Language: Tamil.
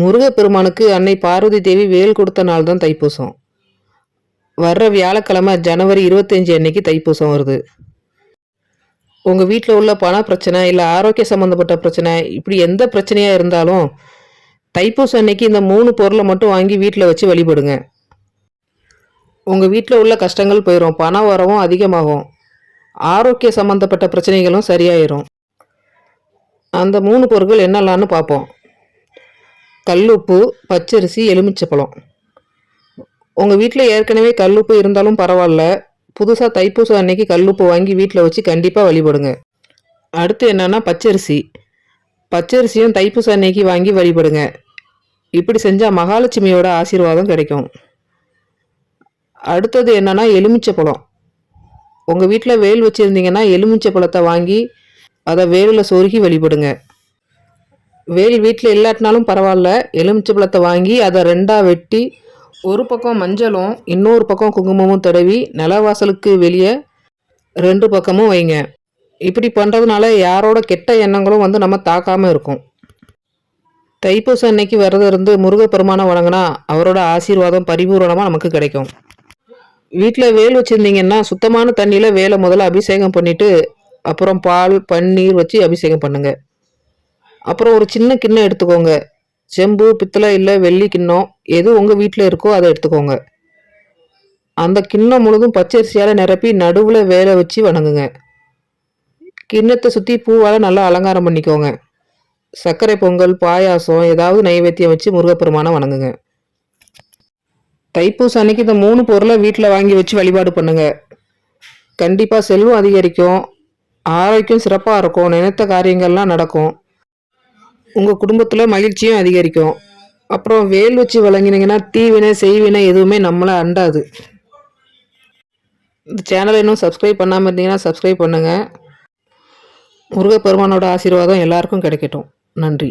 முருகப்பெருமானுக்கு அன்னை பார்வதி தேவி வேல் கொடுத்த நாள் தான் தைப்பூசம். வர்ற வியாழக்கிழமை ஜனவரி இருபத்தஞ்சி அன்னைக்கு தைப்பூசம் வருது. உங்கள் வீட்டில் உள்ள பண பிரச்சனை இல்லை ஆரோக்கிய சம்மந்தப்பட்ட பிரச்சனை இப்படி எந்த பிரச்சனையாக இருந்தாலும் தைப்பூசம் அன்னைக்கு இந்த மூணு பொருளை மட்டும் வாங்கி வீட்டில் வச்சு வழிபடுங்க. உங்கள் வீட்டில் உள்ள கஷ்டங்கள் போயிடும் பண வரவும் அதிகமாகும். ஆரோக்கிய சம்மந்தப்பட்ட பிரச்சனைகளும் சரியாயிரும். அந்த மூணு பொருட்கள் என்னெல்லாம்னு பார்ப்போம். கல்லுப்பு பச்சரிசி எலுமிச்சப்பழம். உங்கள் வீட்டில் ஏற்கனவே கல்லுப்பு இருந்தாலும் பரவாயில்ல புதுசாக தைப்பூசம் அன்னைக்கு கல்லுப்பு வாங்கி வீட்டில் வச்சு கண்டிப்பாக வழிபடுங்க. அடுத்து என்னென்னா பச்சரிசி. பச்சரிசியும் தைப்பூசம் அன்னைக்கு வாங்கி வழிபடுங்க. இப்படி செஞ்சால் மகாலட்சுமியோட ஆசீர்வாதம் கிடைக்கும். அடுத்தது என்னன்னா எலுமிச்சப்பழம். உங்கள் வீட்டில் வேல் வச்சுருந்தீங்கன்னா எலுமிச்சை பழத்தை வாங்கி அதை வேலில் சொருகி வழிபடுங்க. வேல் வீட்டில் இல்லாட்டினாலும் பரவாயில்ல. எலுமிச்சை பழத்தை வாங்கி அதை ரெண்டாக வெட்டி ஒரு பக்கம் மஞ்சளும் இன்னொரு பக்கம் குங்குமமும் தடவி நிலவாசலுக்கு வெளியே ரெண்டு பக்கமும் வைங்க. இப்படி பண்ணுறதுனால யாரோட கெட்ட எண்ணங்களும் வந்து நம்ம தாக்காமல் இருக்கும். தைப்பூசம் அன்னைக்கு விரதம் இருந்து முருகப்பெருமானை வணங்கினா அவரோட ஆசீர்வாதம் பரிபூரணமாக நமக்கு கிடைக்கும். வீட்டில் வேல் வச்சுருந்தீங்கன்னா சுத்தமான தண்ணியில் வேலை முதல்ல அபிஷேகம் பண்ணிவிட்டு அப்புறம் பால் பன்னீர் வச்சு அபிஷேகம் பண்ணுங்கள் அப்புறம் ஒரு சின்ன கிண்ணம் எடுத்துக்கோங்க. செம்பு பித்தளை இல்லை வெள்ளி கிண்ணம் எது உங்கள் வீட்டில் இருக்கோ அதை எடுத்துக்கோங்க. அந்த கிண்ணம் முழுதும் பச்சரிசியால் நிரப்பி நடுவில் வேலை வச்சு வணங்குங்க. கிண்ணத்தை சுற்றி பூவால் நல்லா அலங்காரம் பண்ணிக்கோங்க. சர்க்கரை பொங்கல் பாயாசம் ஏதாவது நைவேத்தியம் வச்சு முருகப்பெருமானை வணங்குங்க. தைப்பூசம் அன்னைக்கு இந்த மூணு பொருளை வீட்டில் வாங்கி வச்சு வழிபாடு பண்ணுங்க. கண்டிப்பாக செல்வம் அதிகரிக்கும். ஆரோக்கியம் சிறப்பாக இருக்கும். நினைத்த காரியங்கள்லாம் நடக்கும். உங்கள் குடும்பத்தில் மகிழ்ச்சியும் அதிகரிக்கும். அப்புறம் வேல் வச்சு வழங்கினீங்கன்னா தீவினை செய்வினை எதுவுமே நம்மளை அண்டாது. இந்த சேனலை இன்னும் சப்ஸ்கிரைப் பண்ணாமல் இருந்தீங்கன்னா சப்ஸ்கிரைப் பண்ணுங்கள் முருகப்பெருமானோட ஆசீர்வாதம் எல்லாருக்கும் கிடைக்கட்டும். நன்றி.